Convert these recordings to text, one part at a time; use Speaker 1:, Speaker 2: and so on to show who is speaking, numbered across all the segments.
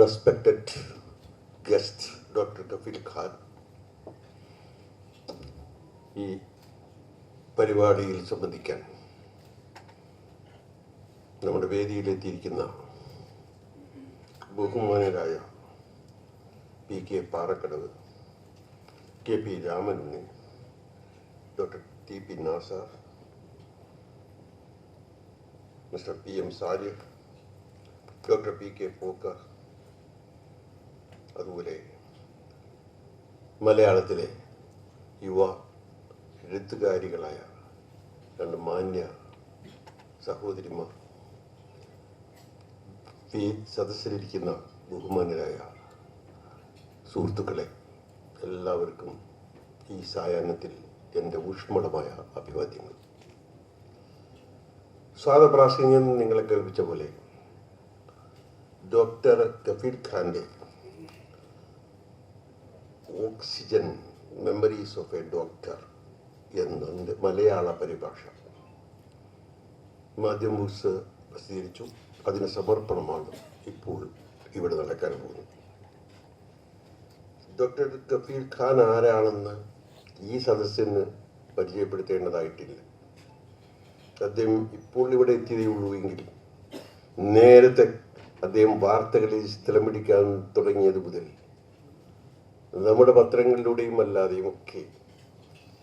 Speaker 1: respected guest doctor Kafeel Khan ഈ പരിപാടിയിൽ സംബന്ധിക്കാൻ നമ്മുടെ വേദിയിലെത്തിയിരിക്കുന്ന ബഹുമാനരായ P K Parakkadavu K P Ramanunni doctor T P Nasar mister P M Sarik doctor P K Pokker അതുപോലെ മലയാളത്തിലെ യുവ എഴുത്തുകാരികളായ രണ്ട് മാന്യ സഹോദരിമാർ ഈ സദസ്സിലിരിക്കുന്ന ബഹുമാനരായ സുഹൃത്തുക്കളെ എല്ലാവർക്കും ഈ സായാഹ്നത്തിൽ എന്റെ ഊഷ്മളമായ അഭിവാദ്യങ്ങൾ. സ്വാദപ്രാസംഗം നിങ്ങളെ കേൾപ്പിച്ച പോലെ ഡോക്ടർ കഫീർ ഖാന്റെ oxygen memories of a doctor എന്ന മലയാള പരിഭാഷ. മാധ്യമ ബുക്സ് പ്രസിദ്ധീകരിച്ചു. അതിന് സമർപ്പണമാണ് ഇപ്പോൾ ഇവിടെ നടക്കാൻ പോകുന്നത്. ഡോക്ടർ കഫീർ ഖാൻ ആരാണെന്ന് ഈ സദസ്സിന് പരിചയപ്പെടുത്തേണ്ടതായിട്ടില്ല. അദ്ദേഹം ഇപ്പോൾ ഇവിടെ എത്തിയതേ ഉള്ളൂ എങ്കിൽ നേരത്തെ അദ്ദേഹം വാർത്തകളിൽ സ്ഥലം പിടിക്കാൻ തുടങ്ങിയത് മുതൽ നമ്മുടെ പത്രങ്ങളിലൂടെയും അല്ലാതെയും ഒക്കെ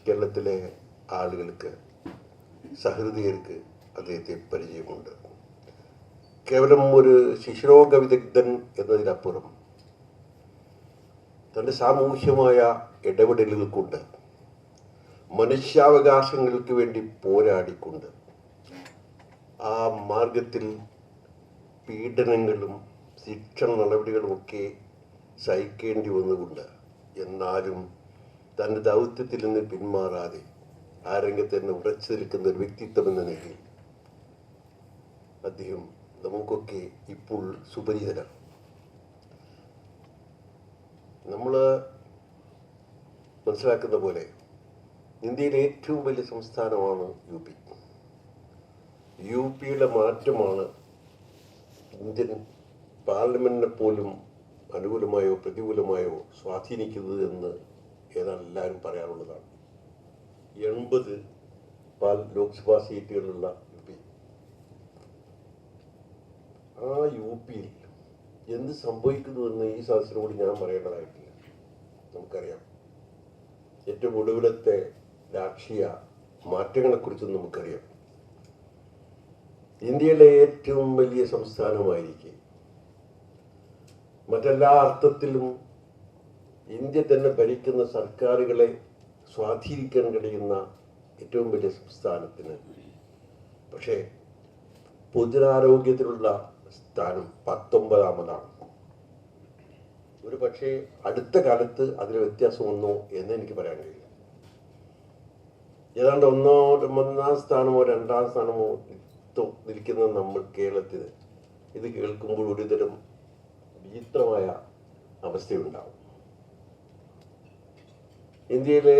Speaker 1: കേരളത്തിലെ ആളുകൾക്ക് സഹൃദയർക്ക് അദ്ദേഹത്തെ പരിചയമുണ്ട്. കേവലം ഒരു ശിശുരോഗ വിദഗ്ധൻ എന്നതിനപ്പുറം തന്റെ സാമൂഹ്യമായ ഇടപെടലുകൾ കൊണ്ട് മനുഷ്യാവകാശങ്ങൾക്ക് വേണ്ടി പോരാടിക്കൊണ്ട് ആ മാർഗത്തിൽ പീഡനങ്ങളും ശിക്ഷണ നടപടികളുമൊക്കെ സഹിക്കേണ്ടി വന്നുകൊണ്ട് എന്നാലും തന്റെ ദൗത്യത്തിൽ നിന്ന് പിന്മാറാതെ ആ രംഗത്ത് തന്നെ ഉറച്ചു നിൽക്കുന്ന ഒരു വ്യക്തിത്വം എന്ന നിലയിൽ അദ്ദേഹം നമുക്കൊക്കെ ഇപ്പോൾ സുപരിചിതരാണ്. നമ്മൾ മനസ്സിലാക്കുന്ന പോലെ ഇന്ത്യയിലെ ഏറ്റവും വലിയ സംസ്ഥാനമാണ് യു പി. യു പിയുടെ മാറ്റമാണ് ഇന്ത്യൻ പാർലമെന്റിനെ പോലും അനുകൂലമായോ പ്രതികൂലമായോ സ്വാധീനിക്കുന്നത് എന്ന് ഏതാണ്ട് എല്ലാവരും പറയാറുള്ളതാണ്. എൺപത് പാൽ ലോക്സഭാ സീറ്റുകളുള്ള യു പി ആ യു പിയിൽ എന്ത് സംഭവിക്കുന്നുവെന്ന് ഈ സദസ്സിനോട് ഞാൻ പറയേണ്ടതായിട്ടില്ല. നമുക്കറിയാം. ഏറ്റവും ഒടുവിലത്തെ രാഷ്ട്രീയ മാറ്റങ്ങളെക്കുറിച്ചും നമുക്കറിയാം. ഇന്ത്യയിലെ ഏറ്റവും വലിയ സംസ്ഥാനമായിരിക്കെ മറ്റെല്ലാ അർത്ഥത്തിലും ഇന്ത്യ തന്നെ ഭരിക്കുന്ന സർക്കാരുകളെ സ്വാധീനിക്കാൻ കഴിയുന്ന ഏറ്റവും വലിയ സംസ്ഥാനത്തിന്. പക്ഷേ പൊതുരാരോഗ്യത്തിലുള്ള സ്ഥാനം പത്തൊമ്പതാമതാണ്. ഒരു പക്ഷേ അടുത്ത കാലത്ത് അതിൽ വ്യത്യാസം വന്നോ എന്ന് എനിക്ക് പറയാൻ കഴിയില്ല. ഏതാണ്ട് ഒന്നോ ഒന്നാം സ്ഥാനമോ രണ്ടാം സ്ഥാനമോ നിൽക്കുന്ന നമ്മൾ കേരളത്തിൽ. ഇത് കേൾക്കുമ്പോൾ ഒരുതരം വിചിത്രമായ അവസ്ഥയുണ്ടാവും. ഇന്ത്യയിലെ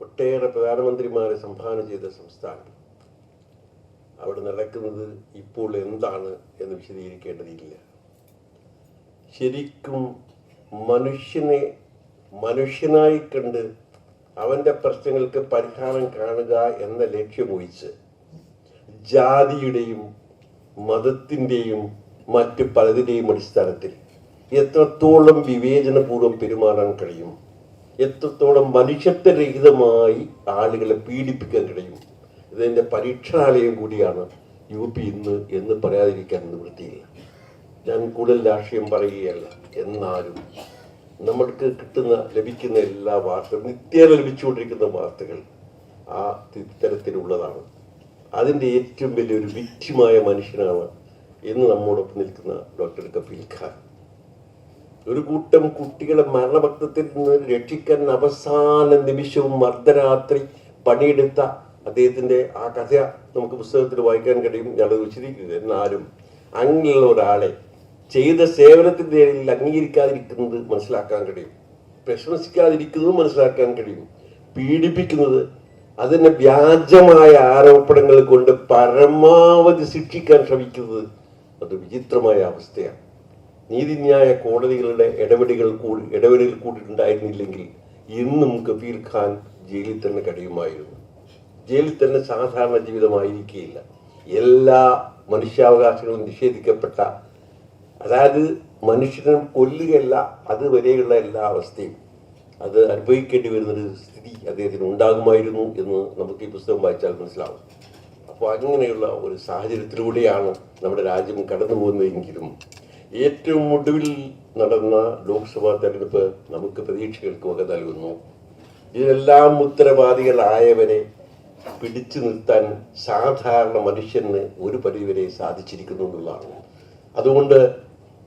Speaker 1: ഒട്ടേറെ പ്രധാനമന്ത്രിമാരെ സംഭാവന ചെയ്ത സംസ്ഥാനം അവിടെ നടക്കുന്നത് ഇപ്പോൾ എന്താണ് എന്ന് വിശദീകരിക്കേണ്ടതില്ല. ശരിക്കും മനുഷ്യനെ മനുഷ്യനായി കണ്ട് അവന്റെ പ്രശ്നങ്ങൾക്ക് പരിഹാരം കാണുക എന്ന ലക്ഷ്യമൊഴിച്ച് ജാതിയുടെയും മതത്തിന്റെയും മറ്റ് പലതിന്റെയും അടിസ്ഥാനത്തിൽ എത്രത്തോളം വിവേചനപൂർവം പെരുമാറാൻ കഴിയും? എത്രത്തോളം മനുഷ്യത്വരഹിതമായി ആളുകളെ പീഡിപ്പിക്കാൻ കഴിയും? ഇതിന്റെ പരീക്ഷണാലയം കൂടിയാണ് യു പി ഇന്ന് എന്ന് പറയാതിരിക്കാൻ നിവൃത്തിയില്ല ഞാൻ കൂടുതൽ രാഷ്ട്രീയം പറയുകയല്ല എന്നാലും നമ്മൾക്ക് കിട്ടുന്ന ലഭിക്കുന്ന എല്ലാ വാർത്തകളും നിത്യേന ലഭിച്ചുകൊണ്ടിരിക്കുന്ന വാർത്തകൾ ആ തരത്തിലുള്ളതാണ് അതിന്റെ ഏറ്റവും വലിയൊരു വിക്റ്റിമായ മനുഷ്യനാണ് ഇന്ന് നമ്മോടൊപ്പം നിൽക്കുന്ന ഡോക്ടർ കപിൽ ഖാൻ ഒരു കൂട്ടം കുട്ടികളെ മരണഭക്തത്തിൽ നിന്ന് രക്ഷിക്കാൻ അവസാന നിമിഷവും അർദ്ധരാത്രി പണിയെടുത്ത അദ്ദേഹത്തിന്റെ ആ കഥ നമുക്ക് പുസ്തകത്തിൽ വായിക്കാൻ കഴിയും. ഞാനത് വിശദീകരിക്കുന്നത് എന്നാലും അങ്ങനെയുള്ള ഒരാളെ ചെയ്ത സേവനത്തിന്റെ പേരിൽ അംഗീകരിക്കാതിരിക്കുന്നത് മനസ്സിലാക്കാൻ കഴിയും. പ്രശംസിക്കാതിരിക്കുന്നത് മനസ്സിലാക്കാൻ കഴിയും. പീഡിപ്പിക്കുന്നത് അതിനെ വ്യാജമായ ആരോപണങ്ങൾ കൊണ്ട് പരമാവധി ശിക്ഷിക്കാൻ ശ്രമിക്കുന്നത് അത് വിചിത്രമായ അവസ്ഥയാണ്. നീതിന്യായ കോടതികളുടെ ഇടപെടലുകൾ കൂടി ഇടപെടലുകൾ കൂടിയിട്ടുണ്ടായിരുന്നില്ലെങ്കിൽ ഇന്നും കബീർ ഖാൻ ജയിലിൽ തന്നെ കഴിയുമായിരുന്നു ജയിലിൽ തന്നെ സാധാരണ ജീവിതമായിരിക്കുകയില്ല. എല്ലാ മനുഷ്യാവകാശങ്ങളും നിഷേധിക്കപ്പെട്ട അതായത് മനുഷ്യനെ കൊല്ലുകയല്ല അതുവരെയുള്ള എല്ലാ അവസ്ഥയും അത് അനുഭവിക്കേണ്ടി വരുന്നൊരു സ്ഥിതി അദ്ദേഹത്തിന് ഉണ്ടാകുമായിരുന്നു എന്ന് നമുക്ക് ഈ പുസ്തകം വായിച്ചാൽ മനസ്സിലാവും. അപ്പോൾ അങ്ങനെയുള്ള ഒരു സാഹചര്യത്തിലൂടെയാണ് നമ്മുടെ രാജ്യം കടന്നു പോകുന്നതെങ്കിലും ഏറ്റവും ഒടുവിൽ നടന്ന ലോക്സഭാ തെരഞ്ഞെടുപ്പ് നമുക്ക് പ്രതീക്ഷകൾക്ക് വക നൽകുന്നു. ഇതിനെല്ലാം ഉത്തരവാദികളായവരെ പിടിച്ചു നിർത്താൻ സാധാരണ മനുഷ്യന് ഒരു പരിധിവരെ സാധിച്ചിരിക്കുന്നു എന്നുള്ളതാണ്. അതുകൊണ്ട്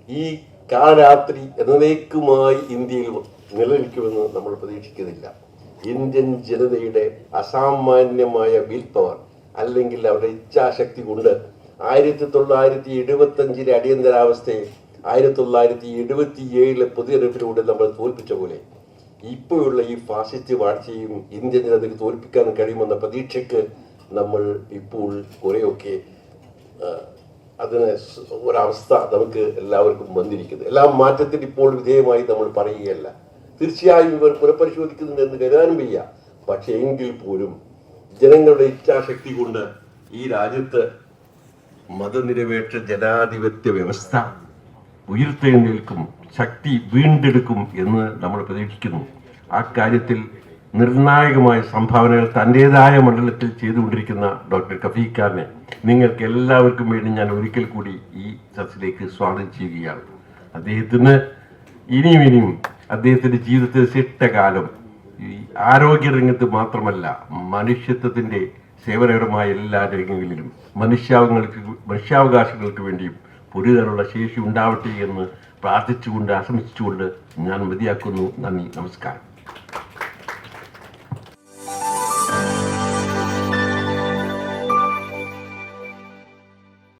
Speaker 1: ഈ കാരാത്രി എന്നേക്കുമായി ഇന്ത്യയിൽ നിലനിൽക്കുമെന്ന് നമ്മൾ പ്രതീക്ഷിക്കുന്നില്ല. ഇന്ത്യൻ ജനതയുടെ അസാമാന്യമായ വിൽ പവർ അല്ലെങ്കിൽ അവരുടെ ഇച്ഛാശക്തി കൊണ്ട് ആയിരത്തി തൊള്ളായിരത്തി എഴുപത്തി അഞ്ചിലെ അടിയന്തരാവസ്ഥയെ ആയിരത്തി തൊള്ളായിരത്തി എഴുപത്തി ഏഴിലെ പൊതുതെരഞ്ഞെടുപ്പിലൂടെ നമ്മൾ തോൽപ്പിച്ച പോലെ ഇപ്പോഴുള്ള ഈ ഫാസിസ്റ്റ് വാഴ്ചയും ഇന്ത്യൻ ജനതയ്ക്ക് തോൽപ്പിക്കാൻ കഴിയുമെന്ന പ്രതീക്ഷയ്ക്ക് നമ്മൾ ഇപ്പോൾ കുറേയൊക്കെ അതിന് ഒരവസ്ഥ നമുക്ക് എല്ലാവർക്കും വന്നിരിക്കുന്നത് എല്ലാ മാറ്റത്തിന് ഇപ്പോൾ വിധേയമായി നമ്മൾ പറയുകയല്ല. തീർച്ചയായും ഇവർ പുനഃപരിശോധിക്കുന്നുണ്ട് എന്ന് കരുതാനും വയ്യ. പക്ഷേ എങ്കിൽ പോലും ജനങ്ങളുടെ ഇച്ഛാശക്തി കൊണ്ട് ഈ രാജ്യത്ത് മതനിരപേക്ഷ ജനാധിപത്യ വ്യവസ്ഥ ഉയർത്തെഴുന്നേൽക്കും ശക്തി വീണ്ടെടുക്കും എന്ന് നമ്മൾ പ്രതീക്ഷിക്കുന്നു. ആ കാര്യത്തിൽ നിർണായകമായ സംഭാവനകൾ തന്റെതായ മണ്ഡലത്തിൽ ചെയ്തുകൊണ്ടിരിക്കുന്ന ഡോക്ടർ കഫീഖാനെ നിങ്ങൾക്ക് എല്ലാവർക്കും വേണ്ടി ഞാൻ ഒരിക്കൽ കൂടി ഈ സദസ്സിലേക്ക് സ്വാഗതം ചെയ്യുകയാണ്. അദ്ദേഹത്തിന് ഇനിയും ഇനിയും അദ്ദേഹത്തിന്റെ ജീവിതത്തിൽ ശിഷ്ടകാലം ഈ ആരോഗ്യരംഗത്ത് മാത്രമല്ല മനുഷ്യത്വത്തിന്റെ സേവനകരമായ എല്ലാ രംഗങ്ങളിലും മനുഷ്യാവങ്ങൾക്ക് മനുഷ്യാവകാശങ്ങൾക്ക് വേണ്ടിയും പൊരുതാനുള്ള ശേഷി ഉണ്ടാവട്ടെ എന്ന് പ്രാർത്ഥിച്ചുകൊണ്ട് ആശംസിച്ചുകൊണ്ട് ഞാൻ മതിയാക്കുന്നു നന്ദി നമസ്കാരം.